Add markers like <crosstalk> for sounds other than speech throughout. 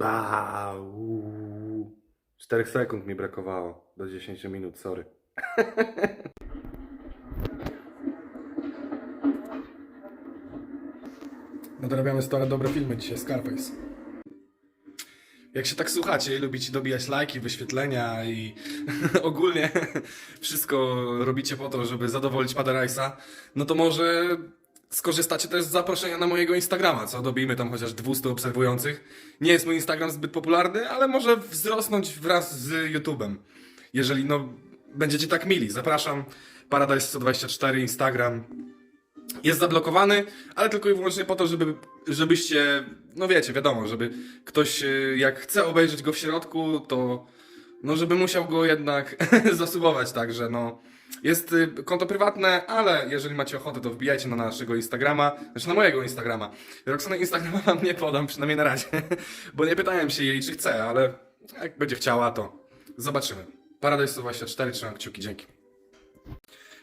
Au. 4 sekund mi brakowało do 10 minut, sorry. <laughs> No dorabiamy stare dobre filmy dzisiaj, Scarface. Jak się tak słuchacie i lubicie dobijać lajki, wyświetlenia i <laughs> ogólnie wszystko robicie po to, żeby zadowolić Paderajsa, no to może skorzystacie też z zaproszenia na mojego Instagrama, co dobijmy tam chociaż 200 obserwujących. Nie jest mój Instagram zbyt popularny, ale może wzrosnąć wraz z YouTube'em. Jeżeli no będziecie tak mili, zapraszam. Paradise 124 Instagram, jest zablokowany, ale tylko i wyłącznie po to, żeby, żebyście, no wiecie, wiadomo, żeby ktoś, y, jak chce obejrzeć go w środku, to no żeby musiał go jednak <laughs> zasubować, także no. Jest y, konto prywatne, ale jeżeli macie ochotę, to wbijajcie na naszego Instagrama, znaczy na mojego Instagrama. Roxana Instagrama <laughs> wam nie podam, przynajmniej na razie, <laughs> bo nie pytałem się jej, czy chce, ale jak będzie chciała, to zobaczymy. Paradise 24, trzymam kciuki, dzięki.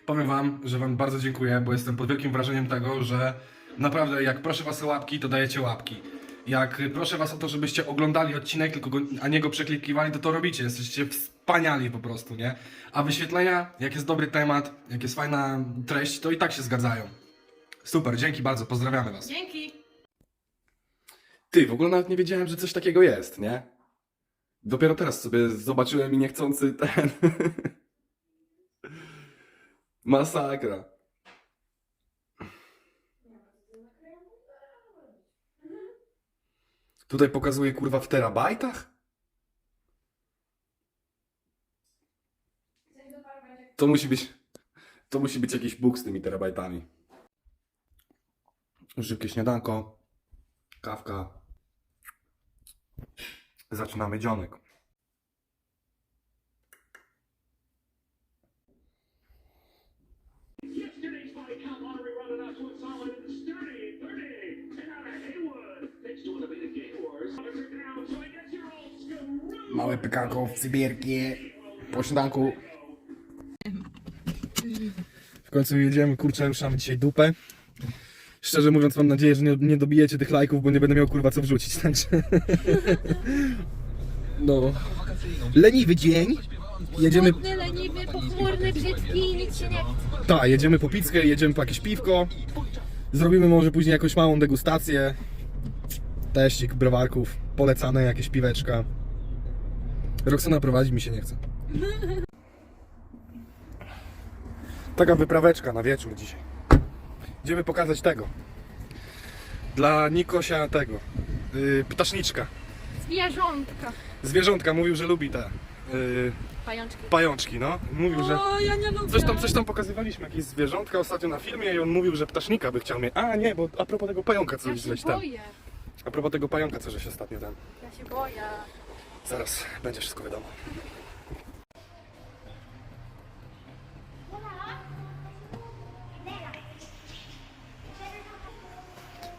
Powiem wam, że wam bardzo dziękuję, bo jestem pod wielkim wrażeniem tego, że naprawdę jak proszę was o łapki, to dajecie łapki. Jak proszę was o to, żebyście oglądali odcinek, tylko go, a nie go przeklikiwali, to to robicie. Jesteście wspaniali po prostu, nie? A wyświetlenia, jak jest dobry temat, jak jest fajna treść, to i tak się zgadzają. Super, dzięki bardzo, pozdrawiamy was. Dzięki. Ty, w ogóle nawet nie wiedziałem, że coś takiego jest, nie? Dopiero teraz sobie zobaczyłem i niechcący ten. <laughs> Masakra. Tutaj pokazuje kurwa w terabajtach? To musi być. To musi być jakiś bóg z tymi terabajtami. Szybkie śniadanko. Kawka. Zaczynamy dzionek. Małe pykanko w Sybierkie. Po śniadanku. W końcu jedziemy, kurczę, ruszamy dzisiaj dupę. Szczerze mówiąc, mam nadzieję, że nie, nie dobijecie tych lajków, bo nie będę miał kurwa co wrzucić, <laughs> także... No... Leniwy dzień. Jedziemy... Smutny, leniwy, pochmurny, brzydki, nic się nie chce. Tak, jedziemy po pizzkę, jedziemy po jakieś piwko. Zrobimy może później jakąś małą degustację. Teścik browarków, polecane jakieś piweczka. Roxana prowadzić mi się nie chce. <laughs> Taka wypraweczka na wieczór dzisiaj. Idziemy pokazać tego. Dla Nikosia tego. Yy, ptaszniczka. Zwierzątka. Zwierzątka mówił, że lubi te yy, Pajączki. pajączki, no. Mówił, że... O, ja nie lubię. Coś tam, coś tam pokazywaliśmy, jakieś zwierzątka ostatnio na filmie i on mówił, że ptasznika by chciał mieć. A nie, bo a propos tego pająka, co Ja się ten. boję. A propos tego pająka, co żeś ostatnio ten. Ja się boję. Zaraz będzie wszystko wiadomo.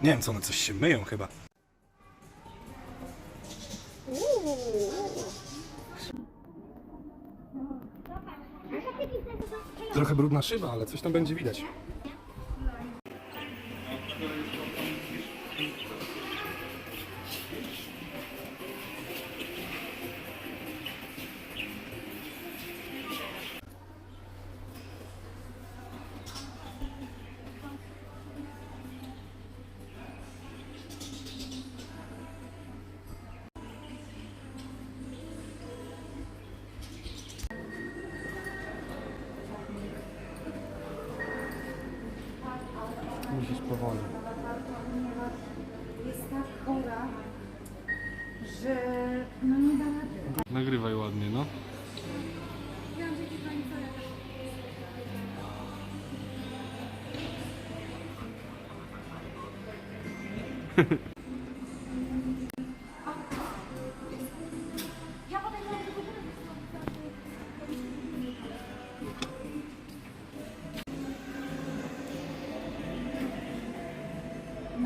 Nie wiem, co one coś się myją chyba. Trochę brudna szyba, ale coś tam będzie widać. Powoli. jest tak chora, że no nie da rady. Nagrywaj ładnie, no. <laughs>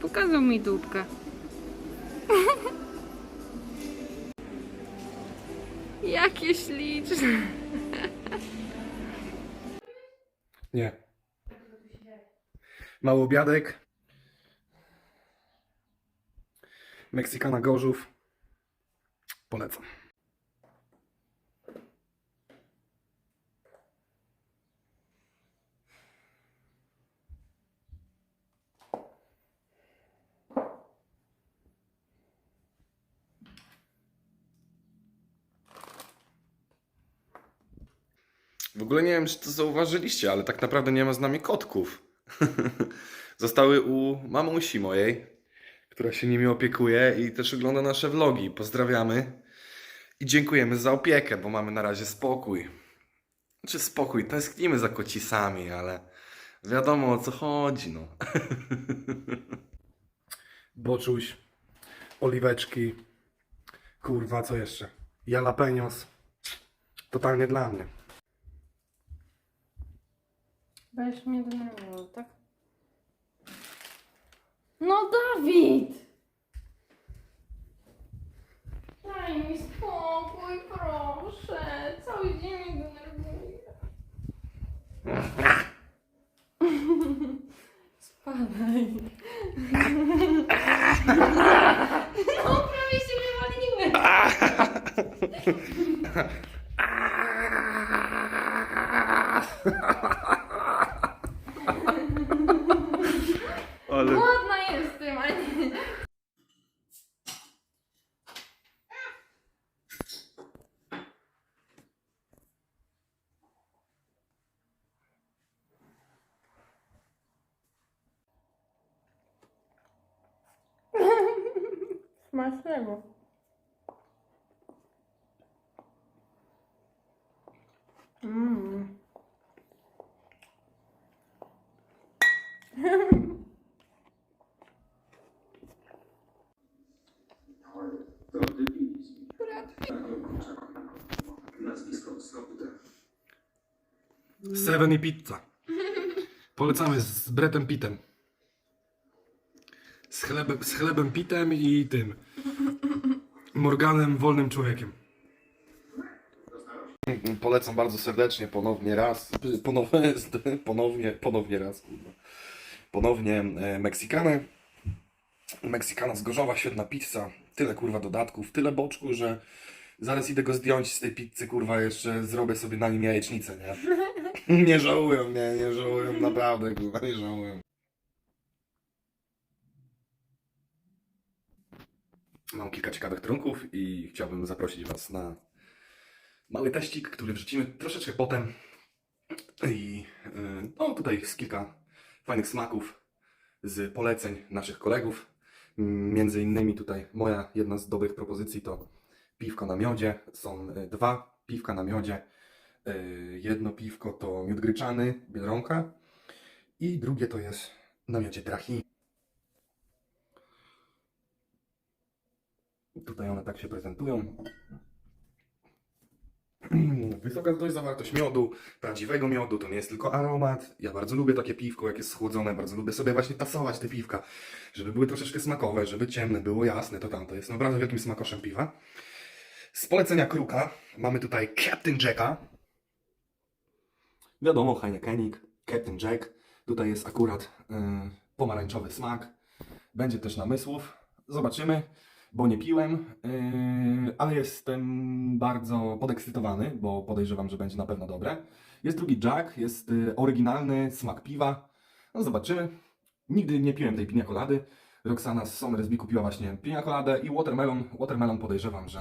Pokazał mi dudkę. <laughs> Jakie śliczne. Nie. Mały obiadek. Meksykana Gorzów. Polecam. W ogóle nie wiem, czy to zauważyliście, ale tak naprawdę nie ma z nami kotków. <laughs> Zostały u mamusi mojej, która się nimi opiekuje i też ogląda nasze vlogi. Pozdrawiamy i dziękujemy za opiekę, bo mamy na razie spokój. Czy spokój, tęsknimy za kocisami, ale wiadomo o co chodzi, no. <laughs> Boczuś. Oliweczki. Kurwa, co jeszcze? Jalapenos. Totalnie dla mnie. Będziesz mnie denerwował, tak? No Dawid! Daj mi spokój, proszę. Cały dzień mnie denerwuje. <laughs> Spadaj. No, prawie się wywaliłem. Ale... <laughs> Smacznego. Mmm. Seven i pizza. Polecamy z Bretem Pitem. Chlebem, z chlebem Pitem i tym. Morganem Wolnym Człowiekiem. Polecam bardzo serdecznie ponownie raz. Ponownie, ponownie, ponownie raz. kurwa. Ponownie e, Meksykanę. Meksykana z Gorzowa, świetna pizza. Tyle kurwa dodatków, tyle boczku, że zaraz idę go zdjąć z tej pizzy, kurwa, jeszcze zrobię sobie na nim jajecznicę, nie? <laughs> Nie żałuję, nie, nie żałuję, naprawdę, kurwa, nie żałuję. Mam kilka ciekawych trunków i chciałbym zaprosić Was na mały teścik, który wrzucimy troszeczkę potem. I yy, no tutaj jest kilka fajnych smaków z poleceń naszych kolegów. Między innymi tutaj moja jedna z dobrych propozycji to piwko na miodzie. Są y, dwa piwka na miodzie. Y, Jedno piwko to miód gryczany, Biedronka i drugie to jest na miodzie Drahi. Tutaj one tak się prezentują. <clears throat> Wysoka dość zawartość miodu, prawdziwego miodu, to nie jest tylko aromat. Ja bardzo lubię takie piwko, jak jest schłodzone, bardzo lubię sobie właśnie tasować te piwka, żeby były troszeczkę smakowe, żeby ciemne, było jasne, to tamto. Jest naprawdę wielkim smakoszem piwa. Z polecenia kruka mamy tutaj Captain Jacka. Wiadomo, Heinekenik, Captain Jack. Tutaj jest akurat yy, pomarańczowy smak. Będzie też namysłów. Zobaczymy, bo nie piłem, yy, ale jestem bardzo podekscytowany, bo podejrzewam, że będzie na pewno dobre. Jest drugi Jack, jest yy, oryginalny smak piwa. No zobaczymy. Nigdy nie piłem tej pinia kolady. Roxana z Somersby kupiła właśnie pinia koladę i watermelon. Watermelon podejrzewam, że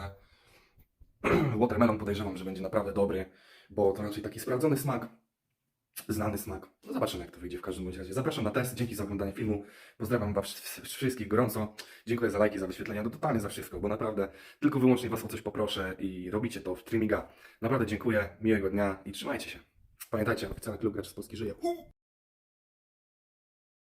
<clears throat> watermelon podejrzewam, że będzie naprawdę dobry, bo to raczej taki sprawdzony smak, znany smak. No zobaczymy, jak to wyjdzie w każdym razie. Zapraszam na test, dzięki za oglądanie filmu. Pozdrawiam Was wszystkich gorąco. Dziękuję za lajki, za wyświetlenia, no totalnie za wszystko, bo naprawdę tylko wyłącznie Was o coś poproszę i robicie to w Trimiga. Naprawdę dziękuję, miłego dnia i trzymajcie się. Pamiętajcie, oficjalny klub Graczy z Polski żyje.